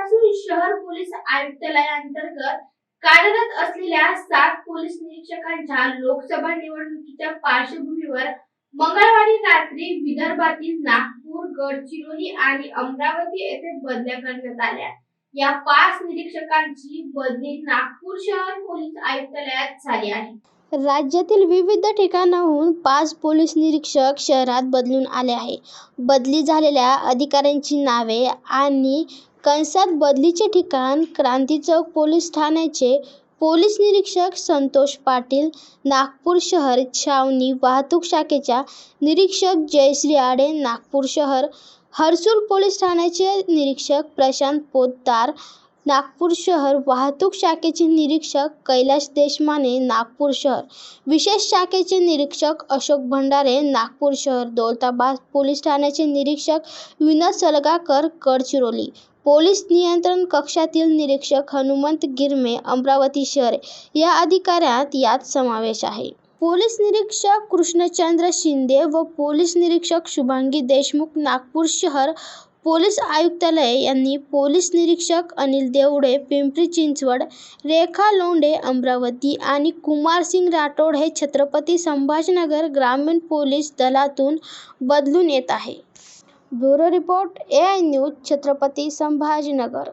पासून शहर पोलीस आयुक्तालयांतर्गत कार्यरत असलेल्या सात पोलीस निरीक्षकांच्या लोकसभा निवडणुकीच्या पार्श्वभूमीवर मंगळवारी रात्री विदर्भातील नागपूर गडचिरोली आणि अमरावती येथे बदल्या करण्यात आल्या. या पाच निरीक्षकांची बदली नागपूर शहर पोलीस आयुक्तालयात झाली आहे. राज्यातील विविध ठिकाणाहून पाच पोलीस निरीक्षक शहरात बदलून आले आहे बदली झालेल्या अधिकाऱ्यांची नावे आणि कंसात बदलीचे ठिकाण क्रांती चौक पोलीस ठाण्याचे पोलीस निरीक्षक संतोष पाटील नागपूर शहर छावणी वाहतूक शाखेच्या निरीक्षक जयश्री आडे नागपूर शहर हर्सूल पोलीस ठाण्याचे निरीक्षक प्रशांत पोतदार नागपूर शहर वाहतूक शाखेचे निरीक्षक कैलाश देशमाने नागपूर शहर. विशेष शाखेचे निरीक्षक अशोक भंडारे नागपूर शहर दौलताबाद पोलीस ठाण्याचे निरीक्षक विनोद सलगाकर गडचिरोली. पोलीस नियंत्रण कक्षातील निरीक्षक हनुमंत गिरमे अमरावती शहर या अधिकाऱ्यात यात समावेश आहे. पोलीस निरीक्षक कृष्णचंद्र शिंदे व पोलीस निरीक्षक शुभांगी देशमुख नागपूर शहर पोलीस आयुक्तालय यांनी पोलीस निरीक्षक अनिल देवडे पिंपरी चिंचवड रेखा लोंढे अमरावती आणि कुमारसिंग राठोड हे छत्रपती संभाजीनगर ग्रामीण पोलीस दलातून बदलून येत आहे. Bureau report A I news Chhatrapati Sambhajinagar.